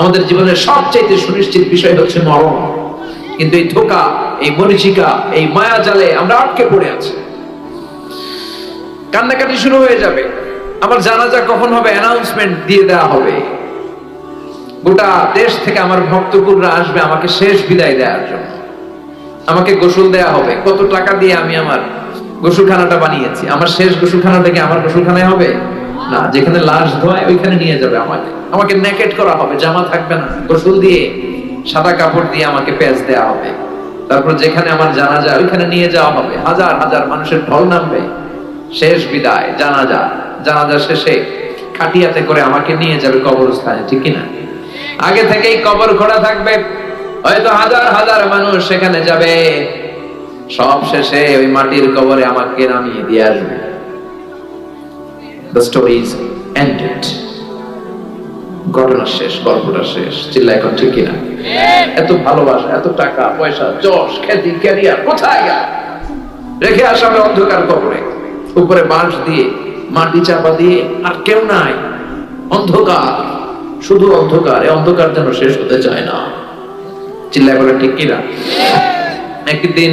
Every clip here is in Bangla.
আমাদের জীবনের সবচাইতে সুনিশ্চিত বিষয় হচ্ছে মরণ। কিন্তু এই ধোকা, এই মরিচিকা, এই মায়া জালে আমরা আটকে পড়ে আছি। কান্নাকাটি শুরু হয়ে যাবে। আমার জানাজা কখন হবে? অ্যানাউন্সমেন্ট দিয়ে দেওয়া হবে। গোটা দেশ থেকে আমার ভক্তকুররা আসবে, আমাকে শেষ বিদায় দেওয়ার জন্য। আমাকে গোসল দেয়া হবে। কত টাকা দিয়ে আমি আমার গোসলখানাটা বানিয়েছি? আমার শেষ গোসলখানাটা কি আমার গোসলখানায় হবে? না, যেখানে লাশ ধোয় ওইখানে নিয়ে যাবে আমাকে। আমাকে নেকেট করা হবে, জামা থাকবে না। গোসল দিয়ে, সাদা কাপড় দিয়ে আমাকে পেঁচ দেয়া হবে। তারপর যেখানে আমার জানাজা, ওইখানে নিয়ে যাওয়া হবে। হাজার হাজার মানুষের ঢল নামবে। শেষ বিদায়, জানাজা। জানাজা শেষে খাটিয়াতে করে আমাকে নিয়ে যাবে কবরস্থানে, ঠিক কিনা? আগে থেকেই কবর খোঁড়া থাকবে। হয়তো হাজার হাজার মানুষ সেখানে যাবে। সব শেষে ওই মাটির কবরে আমাকে নামিয়ে দিয়ে আসবে। দ্য স্টোরি ইজ এন্ডেড ঘটনা শেষ গল্পটা শেষ। চিল্লা এখন ঠিক কিনা? এত ভালোবাসা এত টাকা পয়সা যশ খ্যাতি ক্যারিয়ার কোথায় গেল রেখে আসা অন্ধকার কবরে। উপরে বাঁশ দিয়ে মাটি চাপা দিয়ে আর কেউ নাই। অন্ধকার। শুধু অন্ধকার এই অন্ধকার যেন শেষ হতে চায় না। চিল্লা করে ঠিক কিনা? একদিন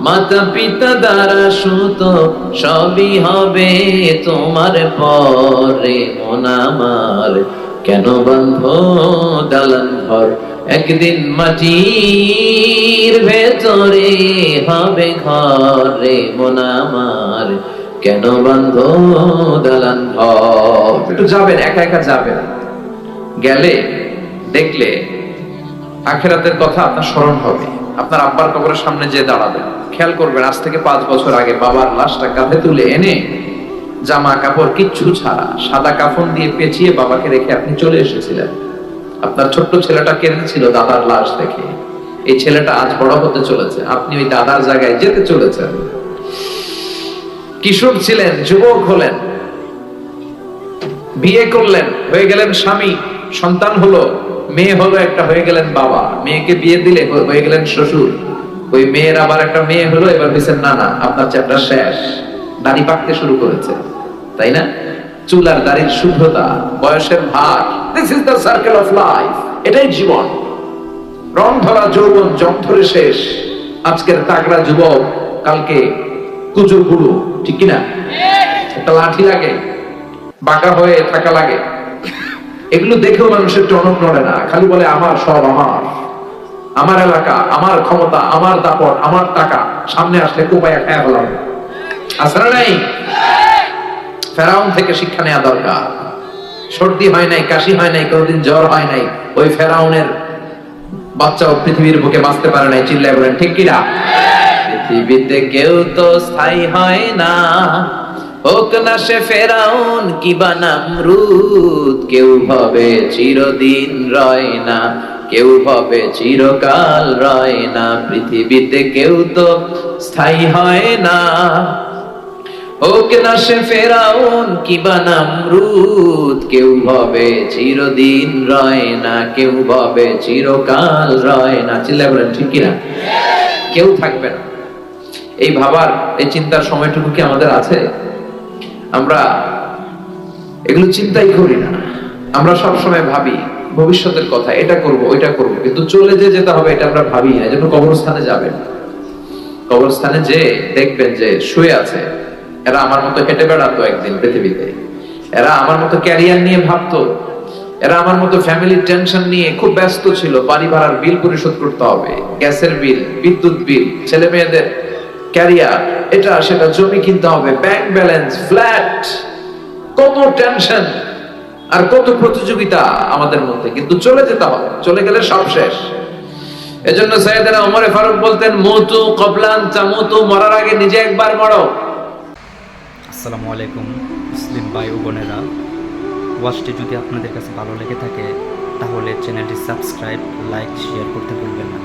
মাতা পিতা দ্বারা সুত সবই হবে তোমার পরে মনামার কেন বন্ধ দালান ঘর? একদিন মাটির ভেতরে হবে ঘরে মনামার কেন বন্ধ দালান ঘর? একটু যাবেন, একা একা যাবেন। গেলে, দেখলে আখেরাতের কথা আপনার স্মরণ হবে। আপনার আব্বার কবরের সামনে যে দাঁড়াবেন। খেয়াল করবেন, আজ থেকে পাঁচ বছর আগে বাবার লাশটা কাঁধে তুলে এনে জামা কাপড় কিচ্ছু ছাড়া সাদা কাফন দিয়ে পেঁচিয়ে বাবাকে রেখে আপনি চলে এসেছিলেন। আপনার ছোট্ট ছেলেটা কেঁদেছিল দাদার লাশ দেখে। এই ছেলেটা আজ বড় হতে চলেছে। আপনি ওই দাদার জায়গায় যেতে চলেছেন। কিশোর ছিলেন, যুবক হলেন। বিয়ে করলেন, হয়ে গেলেন স্বামী। সন্তান হলো। মেয়ে হলো একটা হয়ে গেলেন বাবা। মেয়েকে বিয়ে দিলে হয়ে গেলেন শ্বশুর। ওই মেয়ের আবার একটা মেয়ে হলো এবার দিচ্ছেন না না আপনার চ্যাপ্টার শেষ। দাড়ি পাকতে শুরু করেছে। তাই না? চুল আর দাড়ির শুভ্রতা বয়সের ভার। This is the circle of life এটাই জীবন। রং ধরা যৌবন জং ধরে শেষ। আজকের তাগড়া যুবক কালকে কুজো বুড়ো। ঠিক কিনা? একটা লাঠি লাগে। বাঁকা হয়ে থাকা লাগে। এগুলো দেখেও মানুষের টনক নড়ে না। খালি বলে, আমার সব আমার। আমার এলাকা, আমার ক্ষমতা, আমার দাপট, আমার টাকা। সামনে আসলে কোপায়া খায়া হলাম আসলে নাই? ফেরাউন থেকে শিক্ষা নেওয়া দরকার। সর্দি হয় নাই, কাশি হয় নাই, কোনোদিন জ্বর হয় নাই। ওই ফেরাউনের বাচ্চাও পৃথিবীর বুকে বাঁচতে পারে নাই, চিল্লায় বলেন, ঠিক কিনা পৃথিবীতে কেউ তো স্থায়ী হয় না। হোক না সে ফেরাউন, কি বানাম রুদ কেউ ভাবে চিরদিন রয় না, কেউ ভাবে চিরকাল রয় না, পৃথিবীতে কেউ তো স্থায়ী হয় না। হোক না সে ফেরাউন, কি বানাম কেউ ভাবে চিরদিন রয় না, কেউ ভাবে চিরকাল রয় না। চিল্লায় বলেন, ঠিক কিনা কেউ থাকবে না। এই ভাবার, এই চিন্তার সময়টুকু কি আমাদের আছে? আমরা এগুলো চিন্তাই করি না। আমরা সব সময় ভাবি, ভবিষ্যতের কথা, এটা করব, ওইটা করব, কিন্তু চলে যে যেতে হবে, এটা আমরা ভাবি না। এজন্য কবরস্থানে যাবেন। কবরস্থানে যে দেখবেন যে শুয়ে আছে। এরা আমার মতো হেঁটে বেড়াতো একদিন পৃথিবীতে। এরা আমার মতো ক্যারিয়ার নিয়ে ভাবতো। এরা আমার মতো ফ্যামিলির টেনশন নিয়ে খুব ব্যস্ত ছিল। বাড়ি ভাড়ার বিল পরিশোধ করতে হবে। গ্যাসের বিল বিদ্যুৎ বিল ছেলে মেয়েদের ক্যারিয়ার, এটা সেটা জমি কিনতে হবে ব্যাংক ব্যালেন্স ফ্ল্যাট কত টেনশন আর কত প্রতিযোগিতা আমাদের মধ্যে। কিন্তু চলে যেতে হবে, চলে গেলে সব শেষ। এজন্য ওমরে ফারুক বলতেন কবলান মরার আগে নিজে একবার মরো। আসসালামু আলাইকুম, মুসলিম ভাই ও বোনেরা। ওয়াচটি যদি আপনাদের কাছে ভালো লেগে থাকে, তাহলে চ্যানেলটি সাবস্ক্রাইব, লাইক, শেয়ার করতে ভুলবেন না।